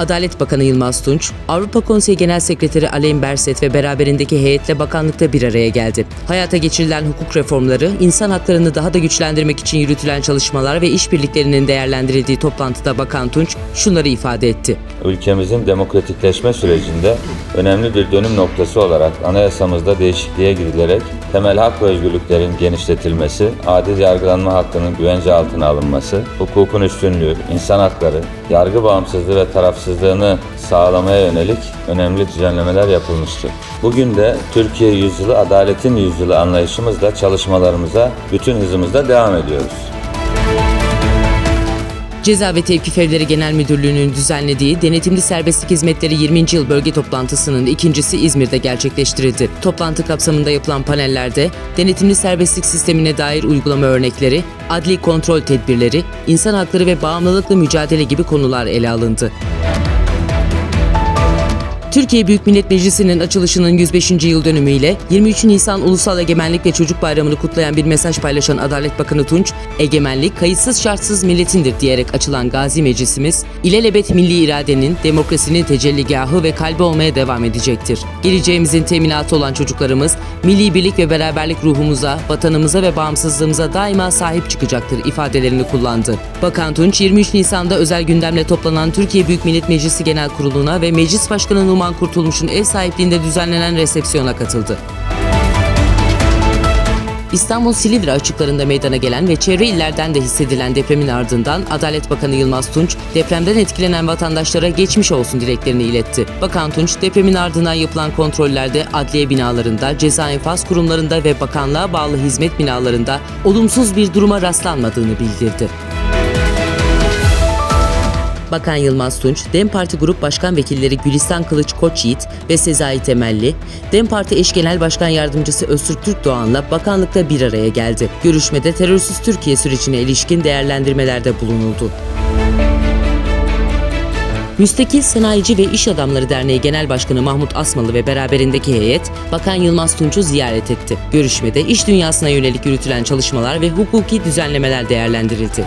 Adalet Bakanı Yılmaz Tunç, Avrupa Konseyi Genel Sekreteri Alain Berset ve beraberindeki heyetle bakanlıkta bir araya geldi. Hayata geçirilen hukuk reformları, insan haklarını daha da güçlendirmek için yürütülen çalışmalar ve işbirliklerinin değerlendirildiği toplantıda Bakan Tunç şunları ifade etti. ülkemizin demokratikleşme sürecinde önemli bir dönüm noktası olarak anayasamızda değişikliğe gidilerek temel hak ve özgürlüklerin genişletilmesi, adil yargılanma hakkının güvence altına alınması, hukukun üstünlüğü, insan hakları, yargı bağımsızlığı ve tarafsızlığını sağlamaya yönelik önemli düzenlemeler yapılmıştır. Bugün de Türkiye Yüzyılı Adaletin Yüzyılı anlayışımızla çalışmalarımıza bütün hızımızla devam ediyoruz. Ceza ve Tevkif Evleri Genel Müdürlüğü'nün düzenlediği Denetimli Serbestlik Hizmetleri 20. Yıl Bölge Toplantısı'nın ikincisi İzmir'de gerçekleştirildi. Toplantı kapsamında yapılan panellerde denetimli serbestlik sistemine dair uygulama örnekleri, adli kontrol tedbirleri, insan hakları ve bağımlılıkla mücadele gibi konular ele alındı. Türkiye Büyük Millet Meclisi'nin açılışının 105. yıl dönümüyle 23 Nisan Ulusal Egemenlik ve Çocuk Bayramı'nı kutlayan bir mesaj paylaşan Adalet Bakanı Tunç, egemenlik kayıtsız şartsız milletindir diyerek açılan Gazi Meclisimiz, ilelebet milli iradenin, demokrasinin tecelligahı ve kalbi olmaya devam edecektir. Geleceğimizin teminatı olan çocuklarımız, milli birlik ve beraberlik ruhumuza, vatanımıza ve bağımsızlığımıza daima sahip çıkacaktır ifadelerini kullandı. Bakan Tunç, 23 Nisan'da özel gündemle toplanan Türkiye Büyük Millet Meclisi Genel Kurulu'na ve Meclis Başkanı Numan Kurtulmuş'un ev sahipliğinde düzenlenen resepsiyona katıldı. İstanbul Silivri açıklarında meydana gelen ve çevre illerden de hissedilen depremin ardından Adalet Bakanı Yılmaz Tunç depremden etkilenen vatandaşlara geçmiş olsun dileklerini iletti. Bakan Tunç depremin ardından yapılan kontrollerde adliye binalarında, ceza infaz kurumlarında ve bakanlığa bağlı hizmet binalarında olumsuz bir duruma rastlanmadığını bildirdi. Bakan Yılmaz Tunç, DEM Parti Grup Başkan Vekilleri Gülistan Kılıç Koçyiğit ve Sezai Temelli, DEM Parti Eş Genel Başkan Yardımcısı Öztürk Türkdoğan'la bakanlıkta bir araya geldi. Görüşmede terörsüz Türkiye sürecine ilişkin değerlendirmelerde bulunuldu. Müstakil Sanayici ve İş Adamları Derneği Genel Başkanı Mahmut Asmalı ve beraberindeki heyet Bakan Yılmaz Tunç'u ziyaret etti. Görüşmede iş dünyasına yönelik yürütülen çalışmalar ve hukuki düzenlemeler değerlendirildi.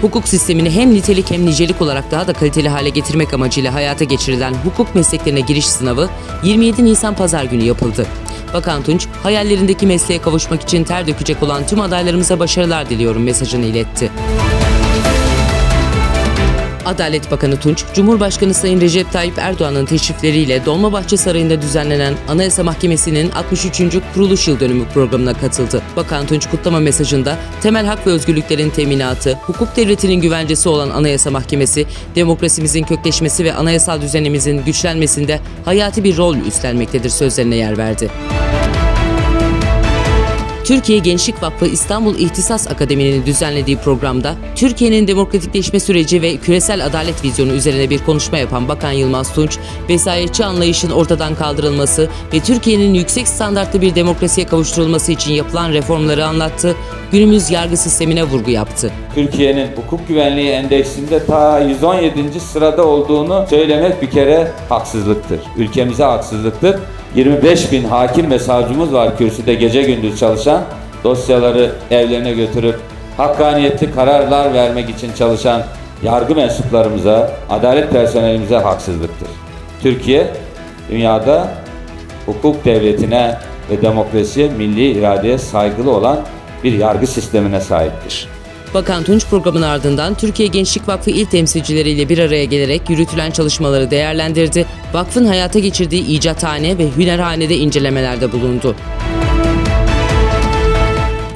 Hukuk sistemini hem nitelik hem nicelik olarak daha da kaliteli hale getirmek amacıyla hayata geçirilen hukuk mesleklerine giriş sınavı 27 Nisan Pazar günü yapıldı. Bakan Tunç, hayallerindeki mesleğe kavuşmak için ter dökecek olan tüm adaylarımıza başarılar diliyorum mesajını iletti. Adalet Bakanı Tunç, Cumhurbaşkanı Sayın Recep Tayyip Erdoğan'ın teşrifleriyle Dolmabahçe Sarayı'nda düzenlenen Anayasa Mahkemesi'nin 63. kuruluş yıl dönümü programına katıldı. Bakan Tunç kutlama mesajında temel hak ve özgürlüklerin teminatı, hukuk devletinin güvencesi olan Anayasa Mahkemesi, demokrasimizin kökleşmesi ve anayasal düzenimizin güçlenmesinde hayati bir rol üstlenmektedir sözlerine yer verdi. Türkiye Gençlik Vakfı İstanbul İhtisas Akademi'nin düzenlediği programda Türkiye'nin demokratikleşme süreci ve küresel adalet vizyonu üzerine bir konuşma yapan Bakan Yılmaz Tunç, vesayetçi anlayışın ortadan kaldırılması ve Türkiye'nin yüksek standartlı bir demokrasiye kavuşturulması için yapılan reformları anlattı, günümüz yargı sistemine vurgu yaptı. Türkiye'nin hukuk güvenliği endeksinde ta 117. sırada olduğunu söylemek bir kere haksızlıktır. Ülkemize haksızlıktır. 25 bin hakim ve savcımız var kürsüde gece gündüz çalışan, dosyaları evlerine götürüp hakkaniyetli kararlar vermek için çalışan yargı mensuplarımıza, adalet personelimize haksızlıktır. Türkiye dünyada hukuk devletine ve demokrasiye, milli iradeye saygılı olan bir yargı sistemine sahiptir. Bakan Tunç programın ardından Türkiye Gençlik Vakfı il temsilcileriyle bir araya gelerek yürütülen çalışmaları değerlendirdi. Vakfın hayata geçirdiği icathane ve hünerhanede incelemelerde bulundu.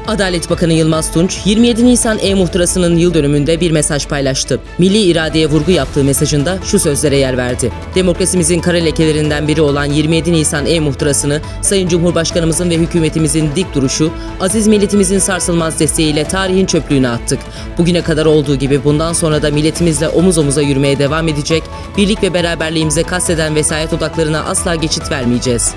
Adalet Bakanı Yılmaz Tunç, 27 Nisan E-Muhtırası'nın yıl dönümünde bir mesaj paylaştı. Milli iradeye vurgu yaptığı mesajında şu sözlere yer verdi. Demokrasimizin kara lekelerinden biri olan 27 Nisan E-Muhtırası'nı Sayın Cumhurbaşkanımızın ve hükümetimizin dik duruşu, aziz milletimizin sarsılmaz desteğiyle tarihin çöplüğüne attık. Bugüne kadar olduğu gibi bundan sonra da milletimizle omuz omuza yürümeye devam edecek, birlik ve beraberliğimize kasteden vesayet odaklarına asla geçit vermeyeceğiz.